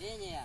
Лінія.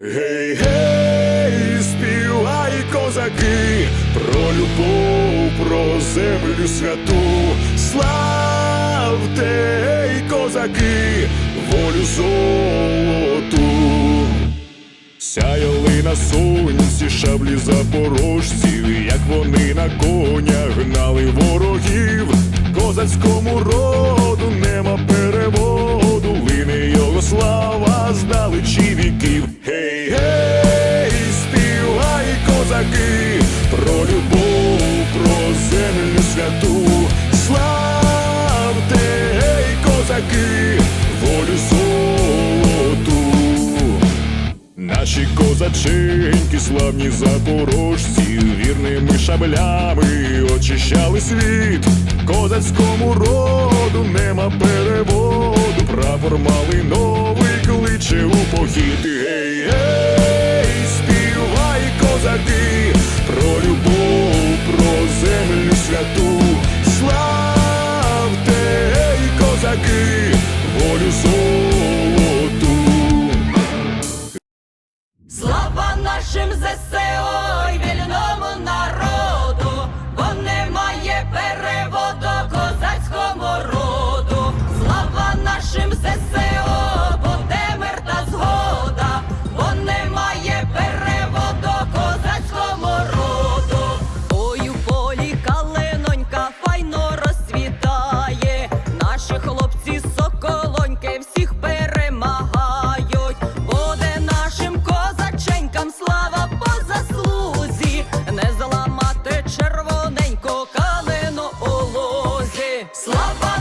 Гей, гей, співай козаки, про любов, про землю святу, славте, гей, козаки, волю золоту. Сяяли на сонці шаблі запорожців, як вони на конях гнали ворогів, козацькому роду нема переводу, Наші козаченьки, славні запорожці, вірними шаблями очищали світ. Козацькому роду нема переводу. Прапор малиновий кличе у похід. Гей, гей, співай козаки, про любов, про землю святу. Нашим ЗСО! Слава!